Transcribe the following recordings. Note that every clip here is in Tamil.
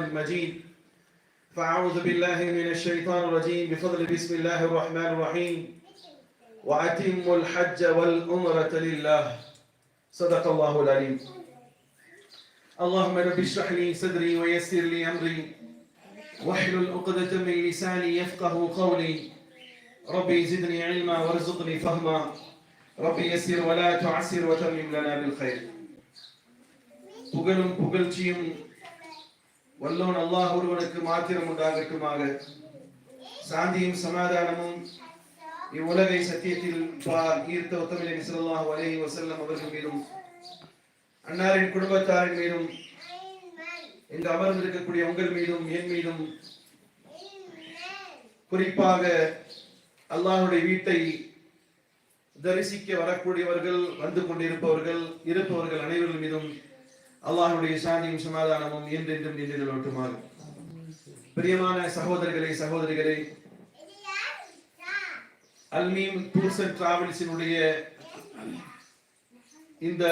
القرآن المجيد فأعوذ بالله من الشيطان الرجيم بفضل بسم الله الرحمن الرحيم وأتم الحج والعمرة لله صدق الله العليم اللهم رب اشرح لي صدري ويسر لي أمري واحلل عقدة من لساني يفقه قولي ربي زدني علما وارزقني فهما ربي يسر ولا تعسر وتمم لنا بالخير புகழும் புகழ்ச்சியும் வல்லோன் அல்லாஹ் ஒருவனுக்கு மாத்திரம் உண்டாகட்டுமாக. சாந்தியும் சமாதானமும் இவ்வுலகை சத்தியத்தில் பார் ஈர்த்த உத்தமிழை ஸல்லல்லாஹு அலைஹி வசல்லம் அவர்கள் மீதும் அன்னாரின் குடும்பத்தாரின் மீதும் இந்த அமர்ந்திருக்கக்கூடிய உங்கள் மீதும் என் மீதும் குறிப்பாக அல்லாஹுடைய வீட்டை தரிசிக்க வரக்கூடியவர்கள் வந்து கொண்டிருப்பவர்கள் இருப்பவர்கள் அனைவர்கள் மீதும் அல்லாஹுடைய சாந்தியும் சமாதானமும் என்றென்றும் நின்று நிலவட்டுமாக பிரியமான சகோதரர்களே சகோதரிகளே அல்மீம் டூர்ஸ் அண்ட் டிராவல்ஸினுடைய இந்த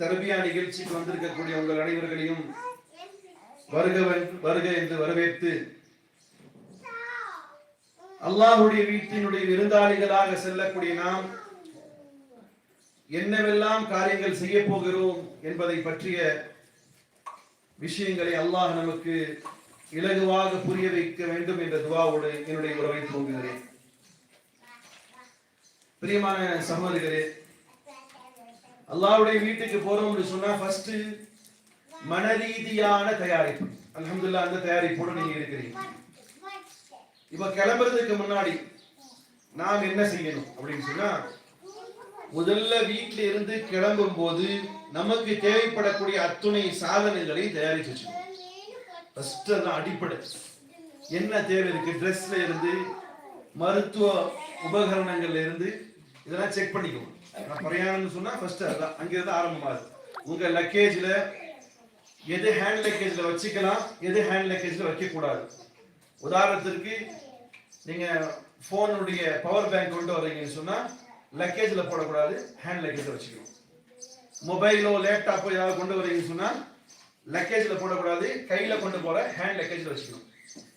தரபியா நிகழ்ச்சிக்கு வந்திருக்கக்கூடிய உங்கள் அனைவர்களையும் வருகவன் வருக என்று வரவேற்று அல்லாஹுடைய வீட்டினுடைய விருந்தாளிகளாக செல்லக்கூடிய நாம் என்னவெல்லாம் காரியங்கள் செய்ய போகிறோம் என்பதை பற்றிய விஷயங்களை அல்லாஹ் நமக்கு இலகுவாக புரிய வைக்க வேண்டும் என்ற துவாவோடு என்னுடைய உறவை துவங்குகிறேன். பிரியமான சகோதரர்களே அல்லாவுடைய வீட்டுக்கு போறோம்னு சொன்னா ஃபர்ஸ்ட் மனரீதியான தயாரிப்பு. அலமதுல்லா அந்த தயாரிப்போடு நீங்க இருக்கிறீங்க. இப்ப கிளம்புறதுக்கு முன்னாடி நாம் என்ன செய்யணும் அப்படின்னு சொன்னா முதல்ல வீட்டில இருந்து கிளம்பும் போது நமக்கு தேவைப்படக்கூடிய அத்துணை சாதனங்களை தயாரிச்சு வச்சுக்கணும். ஃபர்ஸ்ட் அதான் அடிப்படை. என்ன தேவை இருக்கு? ட்ரெஸ்ல இருந்து மருத்துவ உபகரணங்கள்ல இருந்து இதெல்லாம் செக் பண்ணிக்கணும். நான் பிரயாணம்னு சொன்னா ஃபர்ஸ்ட் அதான் அங்கிருந்து ஆரம்பமாகுது. உங்க லக்கேஜ்ல எது ஹேண்ட் லக்கேஜ்ல வச்சுக்கலாம் எது ஹேண்ட் லக்கேஜ்ல வைக்க கூடாது உதாரணத்திற்கு நீங்க போனுடைய பவர் பேங்க் கொண்டு வர்றீங்கன்னு சொன்னா லக்கேஜில் போடக்கூடாது ஹேண்ட் லக்கேஜில் வச்சுக்கணும். மொபைலோ லேப்டாப்போ ஏதாவது கொண்டு வரீங்கன்னு சொன்னால் லக்கேஜில் போடக்கூடாது கையில் கொண்டு போகிற ஹேண்ட் லக்கேஜில் வச்சுக்கணும்.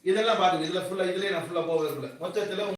இதெல்லாம் பாருங்க இதில் ஃபுல்லாக இதுலேயே நான் ஃபுல்லாக போக மொத்தத்தில்